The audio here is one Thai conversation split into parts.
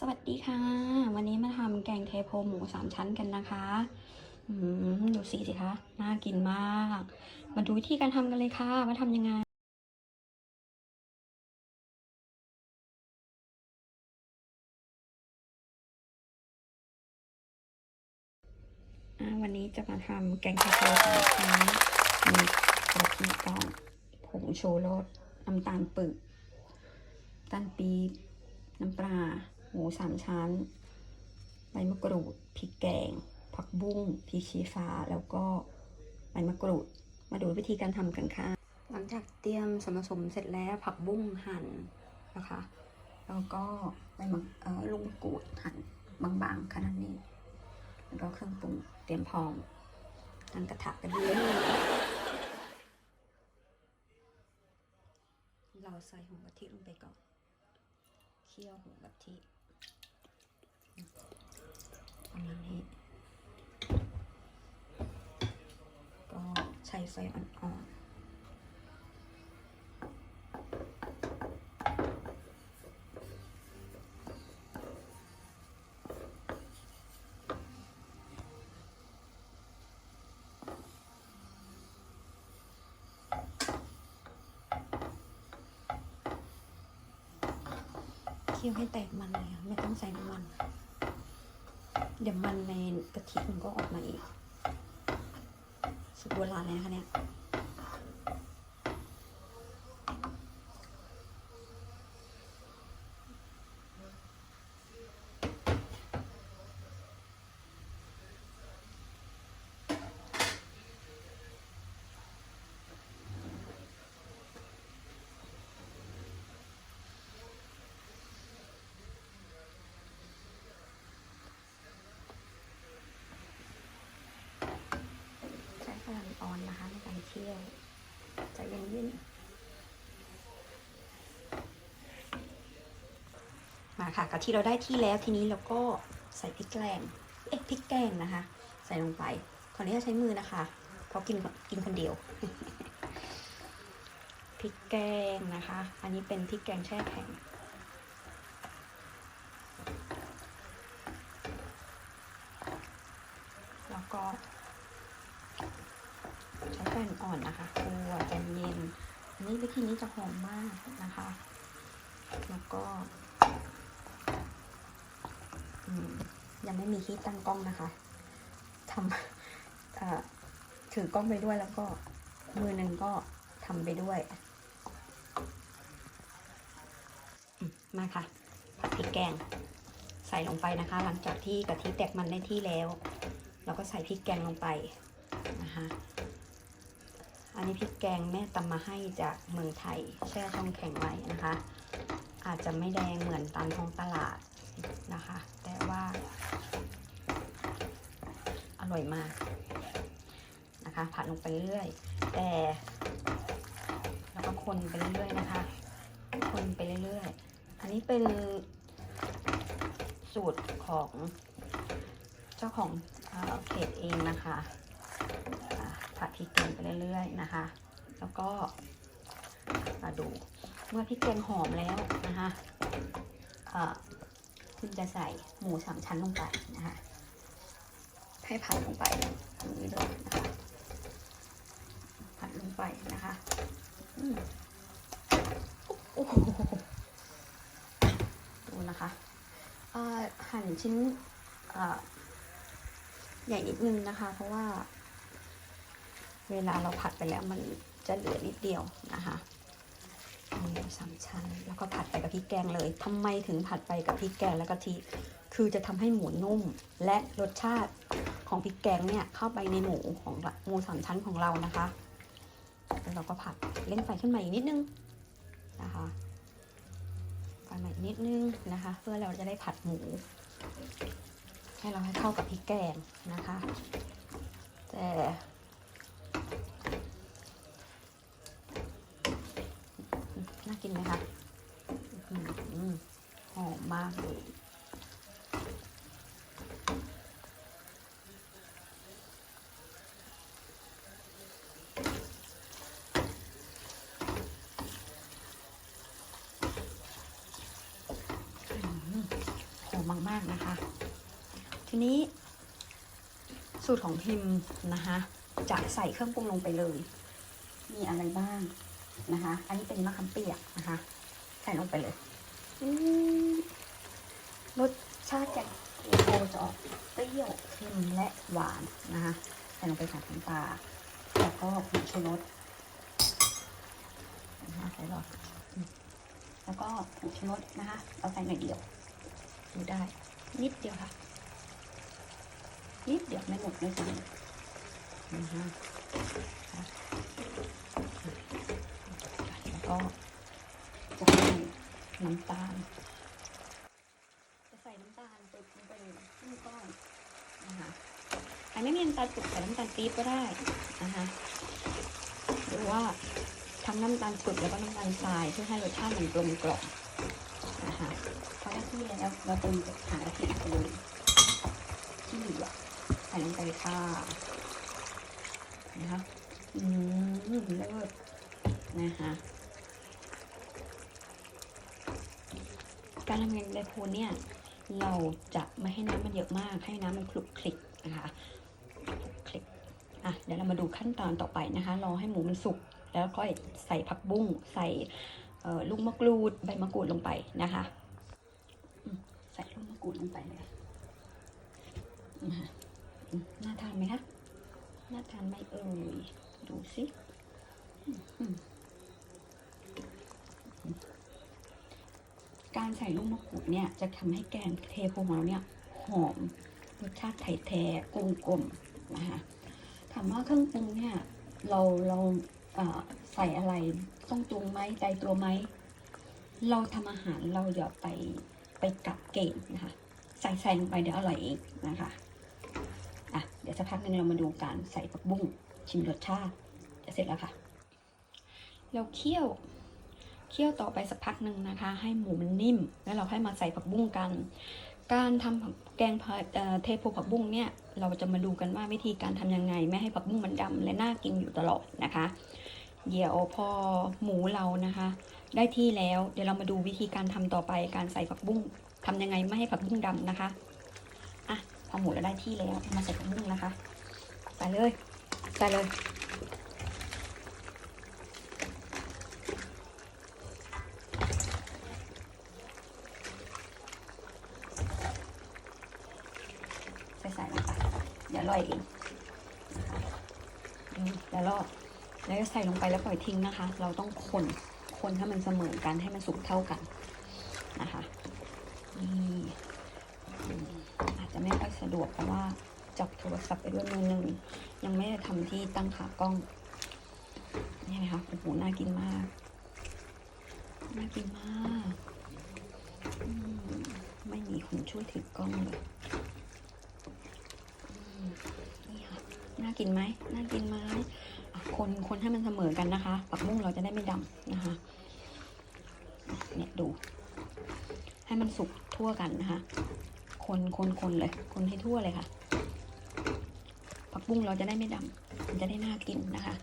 สวัสดีค่ะ วันนี้มาทำแกงเทโพหมูสามชั้นกันนะคะอืมดูสีสิคะน่ากินมาก มาดูวิธีการทำกันเลยค่ะว่าทำยังไงวันนี้จะมาทำแกงเทโพสามชั้นมีกะทิกล่องผงชูรสน้ำตาลปึกน้ำตาลปี๊บน้ำปลา มูสามชั้น ใบมะกรูดพริกแกง ผักบุ้งพริกชี้ฟ้า แล้วก็ใบมะกรูด มาดูวิธีการทำกันค่ะ หลังจากเตรียมส่วนผสมเสร็จแล้วผักบุ้งหั่นนะคะ แล้วก็ใบมะลูกมะกรูดหั่นบางๆขนาดนี้ แล้วก็เครื่องปรุงเตรียมพร้อมตั้งกระทะกันเลยเราใส่หัวกะทิลงไปก่อน เคี่ยวหัวกะทิ ประมาณนี้ ก็ใช้ไฟอ่อนๆเคี่ยวให้แตกมันเลยค่ะไม่ต้องใส่น้ำมัน เดี๋ยวมันในกะทิมันก็ออกมาอีกสุดโบราณเลยนะคะเนี่ย พลังอ่อนนะคะในการเคี่ยวจเย็นมาค่ะกะทิเราได้ที่แล้วทีนี้เราก็ใส่พริกแกงเอ๊ะพริกแกงนะคะ ใส่ลงไปขออนุญาตใช้มือนะคะเพราะกินกินคนเดียวพริกแกงนะคะ อันนี้เป็นพริกแกงแช่แข็ง แล้วก็ ใช้แป้งอ่อนนะคะคั่วใจเย็น อั นี้วิธีนี้จะหอมมากนะคะ แล้วก็ยังไม่มีที่ตั้งกล้องนะคะทำถือกล้องไปด้วยแล้วก็มือหนึ่งก็ทำไปด้วยมมาค่ะผัดพริกแกงใส่ลงไปนะคะ หลังจากที่กะทิแตกมันได้ที่แล้ว เราก็ใส่พริกแกงลงไปนะคะ อันนี้พริกแกงแม่ตำมาให้จากเมืองไทย แช่ช่องแข็งไว้นะคะ อาจจะไม่แดงเหมือนตามท้องตลาดนะคะ แต่ว่า อร่อยมากนะคะผัดลงไปเรื่อย แต่แล้วก็คนไปเรื่อยนะคะ คนไปเรื่อยอันนี้เป็นสูตรของเจ้าของเอ่อเพจเองนะคะ ผัดพริกแกงไปเรื่อยๆนะคะ แล้วก็มาดูเมื่อพริกแกงหอมแล้วนะคะอ่าคุณจะใส่หมูสามชั้นลงไปนะคะให้ผัดลงไปอย่างนี้เลยนะคะผัดลงไปนะคะอืมโอ้โหดูนะคะหั่นชิ้นใหญ่นิดนึงนะคะ เพราะว่า เวลาเราผัดไปแล้วมันจะเหลือนิดเดียวนะคะหมูสามชั้นแล้วก็ผัดไปกับพริกแกงเลยทำไมถึงผัดไปกับพริกแกงและกะทิ คือจะทำให้หมูนุ่ม และรสชาติของพริกแกงเนี่ยเข้าไปในหมูของหมูสามชั้นของเรานะคะ แล้วเราก็ผัดเล่นไฟขึ้นมาอีกนิดนึงนะคะไฟใหม่นิดนึงนะคะ เพื่อเราจะได้ผัดหมู ให้เราให้เข้ากับพริกแกงนะคะ แต่ น่ากินไหมคะหอมมากเลยหมาก ๆ นะคะ ทีนี้ สูตรของพิมพ์นะคะ จะใส่เครื่องปรุงลงไปเลย มีอะไรบ้าง นะคะ อันนี้เป็นมะขามเปียกนะคะ ใส่ลงไปเลยรสชาติแกงโคจะออกเปรี้ยวเค็มและหวานนะคะใส่ลงไปสามน้ำปลาแล้วก็ผงชูรสนะคะใส่หลอดแล้วก็ผงชูรสนะคะ เราใส่หน่อยเดียวดูได้ นิดเดียวค่ะ นิดเดียวไม่หมดไม่จริงนะคะ ก็จะใส่น้ำตาล จะใส่น้ำตาลไปลงไปเลยครึ่งก้อนนะคะใครไม่มีน้ำตาลปึกใส่น้ำตาลปี๊บก็ได้นะคะหรือว่าทั้งน้ำตาลปึกแล้วก็น้ำตาลทรายเพื่อให้รสชาติมันกลมกล่อมนะคะพอได้ที่แล้วเราเติมหางกะทิไปเลยที่เหลือใส่ลงไปเลค่ะนะคะ อืมเลิศนะคะ การทำงานไดโพนเนี่ยเราจะไม่ให้น้ำมันเยอะมาก ให้น้ำมันคลุกคลิกนะคะคลุกคลิกอะเดี๋ยวเรามาดูขั้นตอนต่อไปนะคะ รอให้หมูมันสุก แล้วก็ใส่ผักบุ้ง ใส่ลูกมะกรูด ใบมะกรูดลงไปนะคะ ใส่ลูกมะกรูดลงไปเลยน่าทานไหมคะ น่าทานไหมเอ่ย ดูสิอืมอืม การใส่ลูกมะกรูดเนี่ยจะทำให้แกงเทโพของเราเนี่ยหอมรสชาติไทยแท้กลมกลมๆนะคะถามว่าเครื่องปรุงเนี่ยเราเราเใส่อะไรต้องตวงไหมใจตัวไหมเราทำอาหารเราอย่าไปไปกลับเกณฑ์นะคะใส่ใส่ลงไปเดี๋ยวอร่อยเองนะคะอะเดี๋ยวสักพักนึงเรามาดูการใส่ผักบุ้งชิมรสชาติจะเสร็จแล้วค่ะ เราเคี่ยว คี่ยวต่อไปสักพักหนึ่งนะคะ ให้หมูมันนิ่ม แล้วเราค่อยมาใส่ผักบุ้งกัน การทำแกงเทโพผักบุ้งเนี่ยเราจะมาดูกันว่าวิธีการทำยังไง ไม่ให้ผักบุ้งมันดำและน่ากินอยู่ตลอดนะคะเดี๋ยวพอหมูเรานะคะ ได้ที่แล้วเดี๋ยวเรามาดูวิธีการทำต่อไปการใส่ผักบุ้งทำยังไงไม่ให้ผักบุ้งดำนะคะอะพอหมูเราได้ที่แล้วมาใส่ผักบุ้งนะคะใส่เลยใส่เลย ใส่ใส่ลงไป เดี๋ยวลอยเองนะคะอืมเดี๋ยวรอแล้วก็ใส่ลงไปแล้วปล่อยทิ้งนะคะ เราต้องคนคนให้มันเสมอกันให้มันสุกเท่ากันนะคะนี่อาจจะไม่ค่อยสะดวกเพราะว่าจับโทรศัพท์ไปด้วยมือหนึ่งยังไม่ได้ทำที่ตั้งขากล้องนี่นะคะโอ้โหน่ากินมากน่ากินมาก ไม่มีคนช่วยถือกล้องเลย นี่ค่ะน่ากินไหมน่ากินไหมคนคนให้มันเสมอกันนะคะปักบุ้งเราจะได้ไม่ดำนะคะ เนี่ยดู ให้มันสุกทั่วกันนะคะ คนคนคนเลย คนให้ทั่วเลยค่ะผักบุ้งเราจะได้ไม่ดำมันจะได้น่ากินนะคะ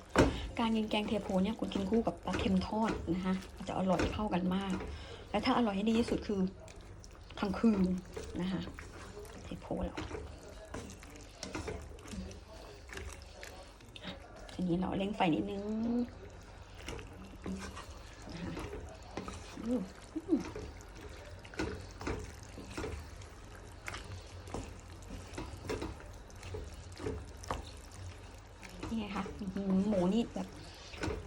การกินแกงเทโพเนี่ยคุณกินคู่กับปลาเค็มทอดนะคะจะอร่อยเข้ากันมาก และถ้าอร่อยให้ดีที่สุดคือทั้งคืนนะคะเทโพเรา ทีนี้เราเร่งไฟนิดนึงนะคะอืมอืมนี่ไงคะหมูนี่แบบ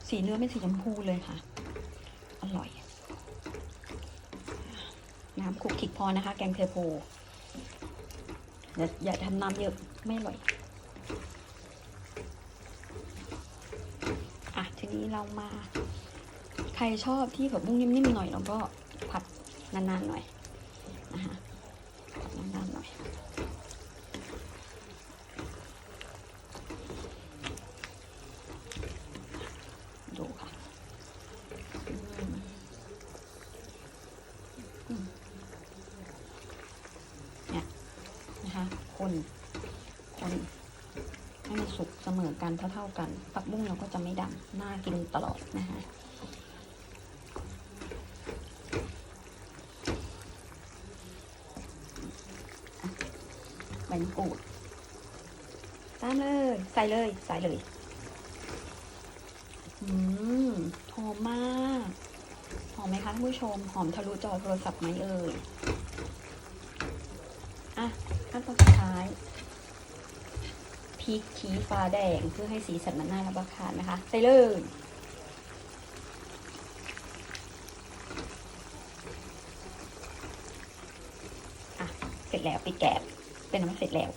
สีเนื้อเป็นสีชมพูเลยค่ะ อร่อย น้ำคุกคิกพอนะคะ แกงเทโพอย่าอย่าทำน้ำเยอะ ไม่อร่อย อะ ที นี้เรามา ใครชอบที่แบบบุ้งนิ่มๆหน่อยเราก็ผัดนานๆหน่อยนะคะผัดนานๆหน่อย ดูค่ะอืมอืมเนี่ยนะคะ คน คน ให้มันสุ กันเท่าๆกัน ผักบุ้งเราก็จะไม่ดำน่ากินตลอดนะคะใบมะกรูดตามเลย ใส่เลยใส่เลยอืมหอมมาก หอมไหมคะท่านผู้ชม หอมทะลุจอโทรศัพท์ไหมเอ่ย อะขั้นตอน ริกชี้ฟ้าแดงเพื่อให้สีสันมันน่ารับประทานนะคะใส่เลยอะเสร็จแล้วปิดแก๊สเป็นน้ำเสร็จแล้ว